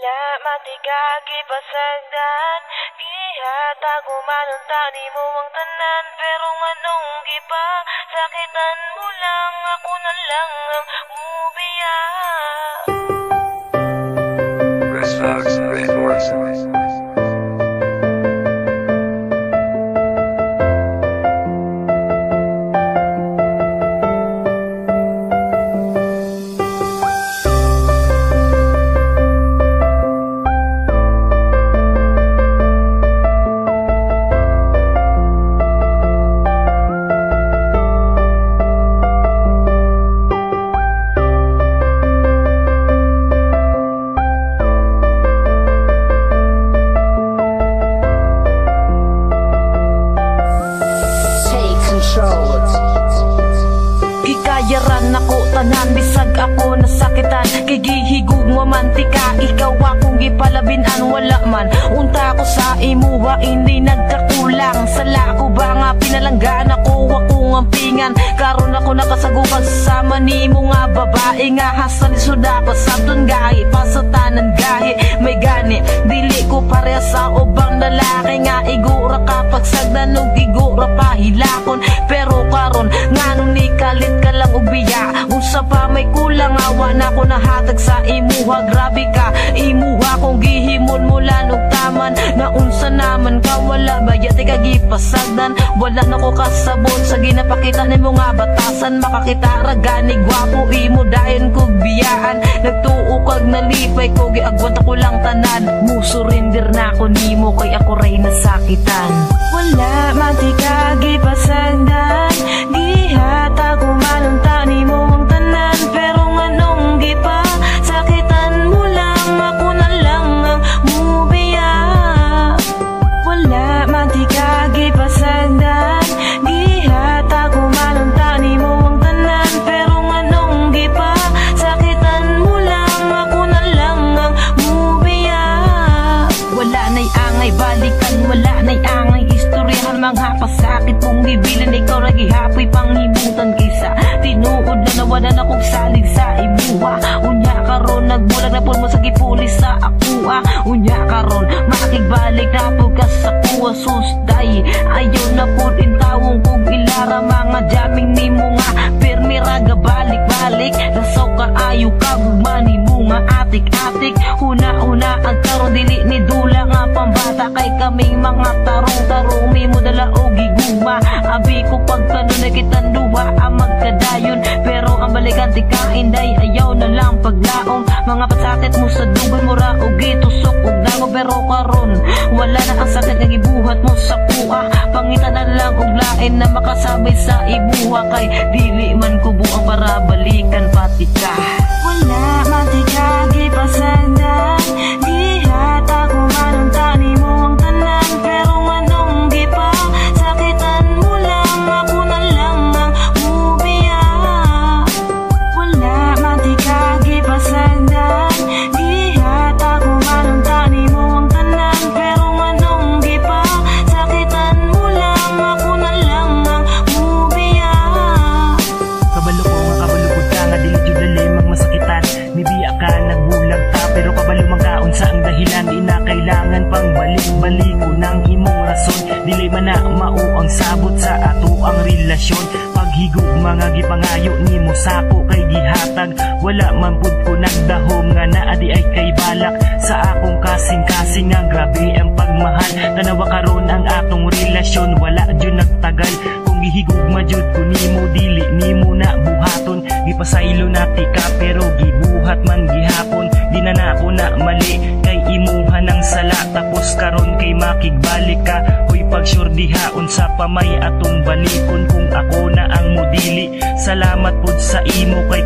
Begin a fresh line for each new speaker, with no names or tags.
Wala matigagi pasagdan Ihatag umanunta ni mo ang tanan. Pero nganong gipa Sakitan mo lang Ako na lang ang mubiya.
Chris Fox Records.
Gikayaran ako tanan bisag ako nasakitan. Gigihigug mamantika ikaw akong gipalabinan wala man Unta ko sa imuha hindi nagkakulang Sala ko ba nga pinalanggan ako ako ngampingan Karon ako nakasagukan sa nimo nga babae nga hasan suda. Pa sa gahi pasatanan gahi. May gani dili ko pareha sa ubang lalaki nga igura kapag sagdan may kulang awa na ko nahatag sa imuha. Grabe ka imuha kong gihimon mula og taman. Na unsa naman ka wala bayat ka gipasagdan wala na ko kasabot sa ginapakita nimo nga batasan. Makakita ra gani gwapo imo dayon kog biyaan. Nagtuo kag nalipay ko giagwat ako lang tanan. Mo surrender na ako nimo kay ako ray nasakitan. Wala matikagi pasakit kung gibilan ikaw ra gihapoy panghimutan kaysa tinuod na nawala na kong salig sa ibuha. Unya karon nagbulag na pud mo sa gipulis sa akuha. Unya karon makigbalik na pud ka sa kuha susday ayaw na pud intawong kog ilara mga jaming nimo nga. Pirmi raga balik-balik lasaw ka ayo ka gugmani mo nga atik-atik una-una ang karon dili ni dula nga pambata kay kaming mga tarong-tarong. Mi mo dala og giguma abi ko pagtano na kitang duwa ang magkadayon. Pero ang balikan ti kainday ayaw na lang paglaong. Mga pasakit mo sa dugan mo ra og gitusok og dango pero karon wala na ang sakit nga gibuhat mo sa kuha. Pangitan na lang og lain na makasabay sa ibuha. Kay dili man ko buang para balikan pati ka
masakitan Nibiya ka nagbulag ta pero kabalo man kaon sa ang dahilan. Di na kailangan pang balik-balik ko ng imong rason. Dili man na mao ang sabot sa ato ang relasyon. Paghigog mga gipangayo nimo sako kay gihatag. Wala man pud ko nagdahom nga naa di ay kay balak. Sa akong kasing-kasing nga grabe ang pagmahal. Tanawa karon ang atong relasyon wala jud nagtagal. Kung gihigugma jud ko nimo dili nimo na buhaton gipasaylo na pero gibuhat man gihapon. Di na mali kay imuha ng sala. Tapos karon kay makigbalik ka. Hoy pag sure dihaon sa pamay atong balikon kung ako na ang modili salamat pud sa imo kay